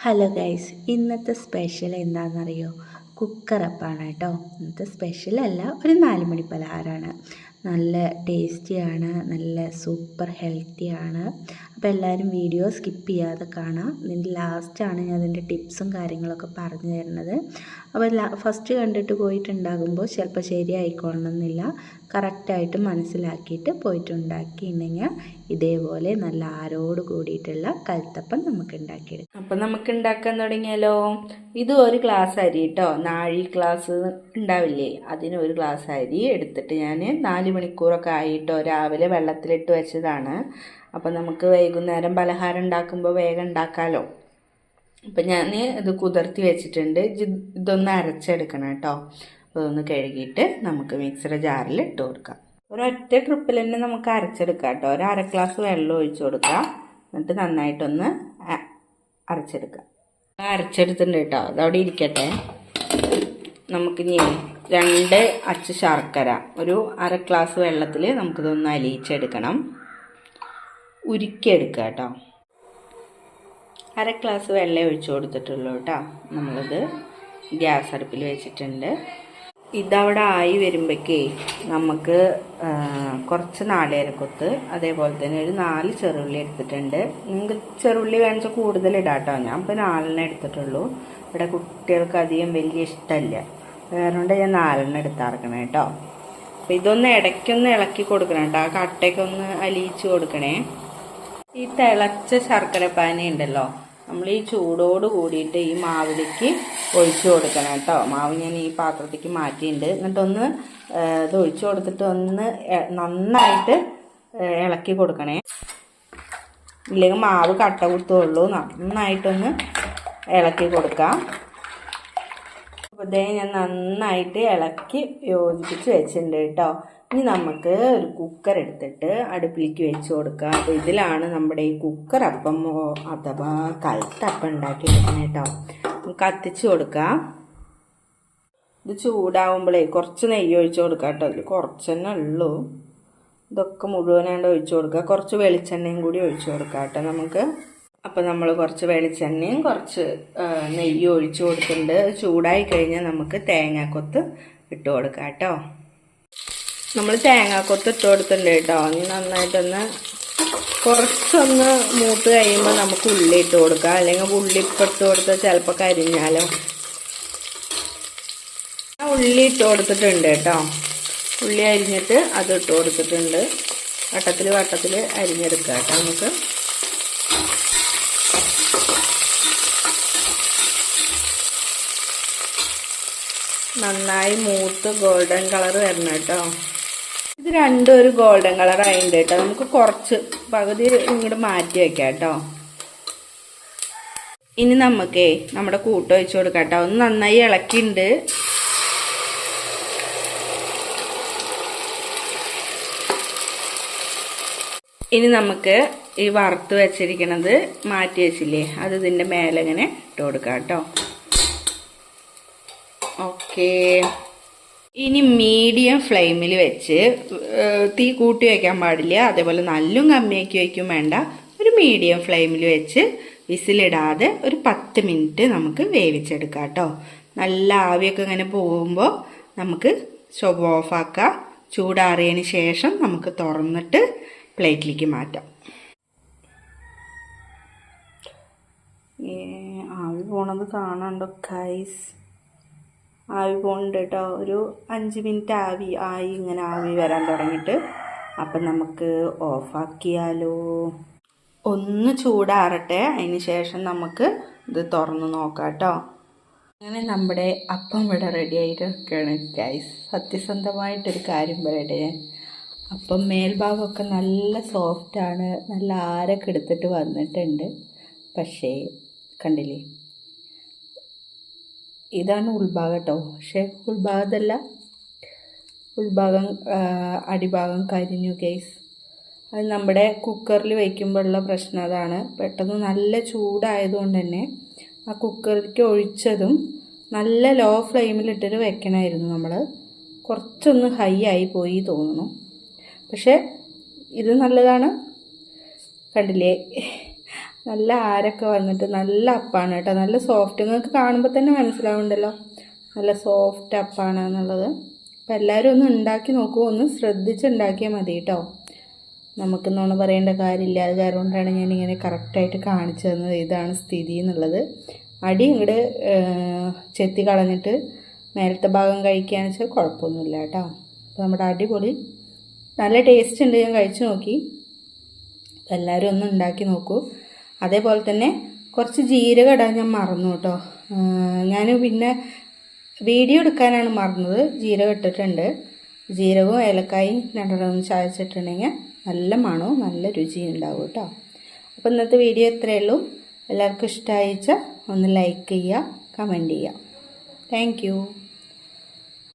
Hello guys ഇന്നത്തെ special എന്താണെന്നറിയോ? കുക്കറപ്പാണ് കേട്ടോ. ഇന്നത്തെ സ്പെഷ്യൽ അല്ല ഒരു നാലുമണി പലഹാരമാണ്. നല്ല ടേസ്റ്റിയാണ് നല്ല സൂപ്പർ ഹെൽത്തിയാണ് അപ്പോൾ എല്ലാവരും വീഡിയോ സ്കിപ്പ് ചെയ്യാതെ കാണാം. ഇതിന്റെ ലാസ്റ്റാണ് ഞാൻ അതിന്റെ ടിപ്സും കാര്യങ്ങളൊക്കെ പറഞ്ഞു തരുന്നത്. അപ്പോൾ ഫസ്റ്റ് കണ്ടിട്ട് പോയിട്ടുണ്ടാകുമ്പോൾ ചിലപ്പോൾ ശരിയായിക്കൊള്ളണമെന്നില്ല. കറക്റ്റായിട്ട് മനസ്സിലാക്കിയിട്ട് പോയിട്ടുണ്ടാക്കിയിട്ടുണ്ടെങ്കിൽ ഇതേപോലെ നല്ല ആരോട് കൂടിയിട്ടുള്ള കൽത്തപ്പം നമുക്ക് ഉണ്ടാക്കിയെടുക്കാം. അപ്പം നമുക്ക് ഉണ്ടാക്കാൻ തുടങ്ങിയാലോ? ഇത് ഒരു ഗ്ലാസ് അരി കേട്ടോ നാഴി ഗ്ലാസ് ഉണ്ടാവില്ലേ? അതിന് ഒരു ഗ്ലാസ് അരി എടുത്തിട്ട് ഞാൻ നാല് മണിക്കൂറൊക്കെ ആയിട്ടോ രാവിലെ വെള്ളത്തിലിട്ട് വെച്ചതാണ്. അപ്പം നമുക്ക് വൈകുന്നേരം പലഹാരം ഉണ്ടാക്കുമ്പോൾ വേഗം ഉണ്ടാക്കാമല്ലോ അപ്പം ഞാൻ ഇത് കുതിർത്തി വെച്ചിട്ടുണ്ട്. ഇത് ഇതൊന്ന് അരച്ചെടുക്കണം കേട്ടോ. അപ്പോൾ ഇതൊന്ന് കഴുകിയിട്ട് നമുക്ക് മിക്സർ ജാറിൽ ഇട്ട് കൊടുക്കാം. ഒരൊറ്റ ട്രിപ്പിൽ തന്നെ നമുക്ക് അരച്ചെടുക്കാം കേട്ടോ. ഒരു അര ഗ്ലാസ് വെള്ളം ഒഴിച്ചു കൊടുക്കാം. എന്നിട്ട് നന്നായിട്ടൊന്ന് അരച്ചെടുക്കാം. അരച്ചെടുത്തിട്ടുണ്ട് കേട്ടോ. അതവിടെ ഇരിക്കട്ടെ. നമുക്ക് ഇനി രണ്ട് അച്ച് ശർക്കര ഒരു അര ഗ്ലാസ് വെള്ളത്തിൽ നമുക്കിതൊന്ന് അലിയിച്ചെടുക്കണം. ഉരുക്കിയെടുക്കുക കേട്ടോ. അര ഗ്ലാസ് വെള്ളം ഒഴിച്ചു കൊടുത്തിട്ടുള്ളൂ കേട്ടോ. നമ്മളിത് ഗ്യാസ് അടുപ്പിൽ വെച്ചിട്ടുണ്ട്. ഇതവിടെ ആയി വരുമ്പോഴേക്കേ നമുക്ക് കുറച്ച് നാളികേരക്കൊത്ത് അതേപോലെ തന്നെ ഒരു നാല് ചെറുള്ളി എടുത്തിട്ടുണ്ട്. നിങ്ങൾക്ക് ചെറുള്ളി വേണമെന്ന് കൂടുതൽ ഇടാട്ടോ ഞാൻ ഇപ്പോൾ നാലെണ്ണം എടുത്തിട്ടുള്ളൂ. ഇവിടെ കുട്ടികൾക്ക് അധികം വലിയ ഇഷ്ടമല്ല. വേറെ ഞാൻ നാലെണ്ണം എടുത്തിറക്കണം കേട്ടോ. അപ്പോൾ ഇതൊന്ന് ഇടയ്ക്കൊന്ന് ഇളക്കി കൊടുക്കണം കേട്ടോ. ആ കട്ടയ്ക്കൊന്ന് അലിയിച്ച് കൊടുക്കണേ. ഈ തിളച്ച ശർക്കര പാനി ഉണ്ടല്ലോ നമ്മൾ ഈ ചൂടോട് കൂടിയിട്ട് ഈ മാവിലേക്ക് ഒഴിച്ചു കൊടുക്കണം കേട്ടോ. മാവ് ഞാൻ ഈ പാത്രത്തേക്ക് മാറ്റിയിട്ടുണ്ട്. എന്നിട്ടൊന്ന് ഇത് ഒഴിച്ചു കൊടുത്തിട്ട് ഒന്ന് നന്നായിട്ട് ഇളക്കി കൊടുക്കണേ. ഇല്ലെങ്കിൽ മാവ് കട്ട കൊടുത്തുള്ളൂ നന്നായിട്ടൊന്ന് ഇളക്കി കൊടുക്കാം. അപ്പോൾ ഞാൻ നന്നായിട്ട് ഇളക്കി യോജിപ്പിച്ച് വെച്ചിട്ടുണ്ട് കേട്ടോ. ഇനി നമുക്ക് ഒരു കുക്കർ എടുത്തിട്ട് അടുപ്പിലേക്ക് വെച്ച് കൊടുക്കാം അപ്പോൾ ഇതിലാണ് നമ്മുടെ ഈ കുക്കർ അപ്പം അഥവാ കലത്തപ്പം ഉണ്ടാക്കി എടുക്കണം കേട്ടോ. കത്തിച്ച് കൊടുക്കാം. ഇത് ചൂടാവുമ്പോഴേ കുറച്ച് നെയ്യ് ഒഴിച്ച് കൊടുക്കാം കേട്ടോ. ഇതിൽ കുറച്ച് തന്നെ ഉള്ളൂ. ഇതൊക്കെ മുഴുവനായിട്ട് ഒഴിച്ചു കൊടുക്കുക. കുറച്ച് വെളിച്ചെണ്ണയും കൂടി ഒഴിച്ചു കൊടുക്കാം കേട്ടോ നമുക്ക്. അപ്പോൾ നമ്മൾ കുറച്ച് വെളിച്ചെണ്ണയും കുറച്ച് നെയ്യ് ഒഴിച്ചു കൊടുത്തിട്ടുണ്ട്. ചൂടായി കഴിഞ്ഞാൽ നമുക്ക് തേങ്ങാക്കൊത്ത് ഇട്ട് കൊടുക്കാം കേട്ടോ. നമ്മൾ തേങ്ങാക്കൊത്ത് ഇട്ട് കൊടുത്തിട്ടുണ്ട് കേട്ടോ. ഇനി നന്നായിട്ടൊന്ന് കുറച്ചൊന്ന് മൂത്ത് കഴിയുമ്പോൾ നമുക്ക് ഉള്ളി ഇട്ട് കൊടുക്കാം. അല്ലെങ്കിൽ ഉള്ളി ഇപ്പം ഇട്ട് കൊടുത്താൽ ചിലപ്പോൾ കരിഞ്ഞാലോ. ഉള്ളി ഇട്ട് കൊടുത്തിട്ടുണ്ട് കേട്ടോ. ഉള്ളി അരിഞ്ഞിട്ട് അത് ഇട്ട് കൊടുത്തിട്ടുണ്ട്. വട്ടത്തിൽ വട്ടത്തിൽ അരിഞ്ഞെടുക്കാം കേട്ടോ നമുക്ക്. നന്നായി മൂത്ത് ഗോൾഡൻ കളർ വരണം കേട്ടോ. ഇത് രണ്ടും ഒരു ഗോൾഡൻ കളർ ആയിട്ടുണ്ട് കേട്ടോ നമുക്ക് കുറച്ച് പകുതി ഇങ്ങോട്ട് മാറ്റി വെക്കാം കേട്ടോ ഇനി നമുക്കേ നമ്മുടെ കൂട്ട് വെച്ച് കൊടുക്കാം കേട്ടോ ഒന്ന് നന്നായി ഇളക്കിണ്ട് ഇനി നമുക്ക് ഈ വറുത്ത് വെച്ചിരിക്കണത് മാറ്റി വെച്ചില്ലേ? അത് ഇതിന്റെ മേലെങ്ങനെ ഇട്ട് കൊടുക്കാം കേട്ടോ ഓക്കേ. ഇനി മീഡിയം ഫ്ലെയിമിൽ വെച്ച് തീ കൂട്ടി വയ്ക്കാൻ പാടില്ല. അതേപോലെ നല്ലും കമ്മിയാക്കി വയ്ക്കും വേണ്ട. ഒരു മീഡിയം ഫ്ലെയിമിൽ വെച്ച് വിസിലിടാതെ ഒരു പത്ത് മിനിറ്റ് നമുക്ക് വേവിച്ചെടുക്കാം കേട്ടോ. നല്ല ആവിയൊക്കെ ഇങ്ങനെ പോകുമ്പോൾ നമുക്ക് സ്റ്റവ് ഓഫാക്കാം. ചൂടാറിയതിന് ശേഷം നമുക്ക് തുറന്നിട്ട് പ്ലേറ്റിലേക്ക് മാറ്റാം. ആവി പോണത് കാണാണ്ടോ കൈസ് ആവി പോകുന്നുണ്ട് കേട്ടോ ഒരു അഞ്ച് മിനിറ്റ് ആവി ആയി ഇങ്ങനെ ആവി വരാൻ തുടങ്ങിയിട്ട് അപ്പം നമുക്ക് ഓഫാക്കിയാലോ. ഒന്ന് ചൂടാറട്ടെ അതിന് ശേഷം നമുക്ക് ഇത് തുറന്ന് നോക്കാം കേട്ടോ അങ്ങനെ നമ്മുടെ അപ്പം ഇവിടെ റെഡി ആയിട്ടൊക്കെയാണ് ഗൈസ് സത്യസന്ധമായിട്ടൊരു കാര്യം പറയട്ടെ ഞാൻ. അപ്പം മേൽഭാഗമൊക്കെ നല്ല സോഫ്റ്റാണ് നല്ല ആരൊക്കെ എടുത്തിട്ട് വന്നിട്ടുണ്ട്. പക്ഷേ കണ്ടില്ലേ? ഇതാണ് ഉൾഭാഗം കേട്ടോ പക്ഷേ ഉൾഭാഗത്തല്ല. ഉൾഭാഗം അടിഭാഗം കരിഞ്ഞു കേസ് അത് നമ്മുടെ കുക്കറിൽ വയ്ക്കുമ്പോഴുള്ള പ്രശ്നം അതാണ്. പെട്ടെന്ന് നല്ല ചൂടായതുകൊണ്ട് തന്നെ ആ കുക്കറിലേക്ക് ഒഴിച്ചതും നല്ല ലോ ഫ്ലെയിമിലിട്ടിട്ട് വെക്കണമായിരുന്നു നമ്മൾ കുറച്ചൊന്ന് ഹൈ ആയി പോയി തോന്നുന്നു. പക്ഷേ ഇത് നല്ലതാണ്. കണ്ടില്ലേ? നല്ല ആരൊക്കെ വന്നിട്ട് നല്ല അപ്പാണ് കേട്ടോ. നല്ല സോഫ്റ്റ് നിങ്ങൾക്ക് കാണുമ്പോൾ തന്നെ മനസ്സിലാവുണ്ടല്ലോ നല്ല സോഫ്റ്റ് അപ്പാണ് എന്നുള്ളത് അപ്പം എല്ലാവരും ഒന്ന് ഉണ്ടാക്കി നോക്കൂ. ഒന്ന് ശ്രദ്ധിച്ചുണ്ടാക്കിയാൽ മതി കേട്ടോ. നമുക്ക് പറയേണ്ട കാര്യമില്ല. അത് കാരണം കൊണ്ടാണ് ഞാനിങ്ങനെ കറക്റ്റായിട്ട് കാണിച്ചു തന്നത്. ഇതാണ് സ്ഥിതി എന്നുള്ളത്. അടി ഇങ്ങോട്ട് ചെത്തി കളഞ്ഞിട്ട് മേലത്തെ ഭാഗം കഴിക്കുകയാണെന്ന് വെച്ചാൽ കുഴപ്പമൊന്നുമില്ല കേട്ടോ. അപ്പോൾ നമ്മുടെ അടിപൊളി നല്ല ടേസ്റ്റ് ഉണ്ട്. ഞാൻ കഴിച്ചു നോക്കി. എല്ലാവരും ഒന്ന് ഉണ്ടാക്കി നോക്കൂ. അതേപോലെ തന്നെ കുറച്ച് ജീരകം ഇടാൻ ഞാൻ മറന്നു കേട്ടോ. ഞാൻ പിന്നെ വീഡിയോ എടുക്കാനാണ് മറന്നത്. ജീരകം ഇട്ടിട്ടുണ്ട്. ജീരകവും ഏലക്കായും രണ്ടെണ്ണം ചായച്ചിട്ടുണ്ടെങ്കിൽ നല്ല മണവും നല്ല രുചിയും ഉണ്ടാവും കേട്ടോ. അപ്പോൾ ഇന്നത്തെ വീഡിയോ ഇത്രയേ ഉള്ളൂ. എല്ലാവർക്കും ഇഷ്ടമായിച്ച ഒന്ന് ലൈക്ക് ചെയ്യുക കമന്റ് ചെയ്യുക. താങ്ക്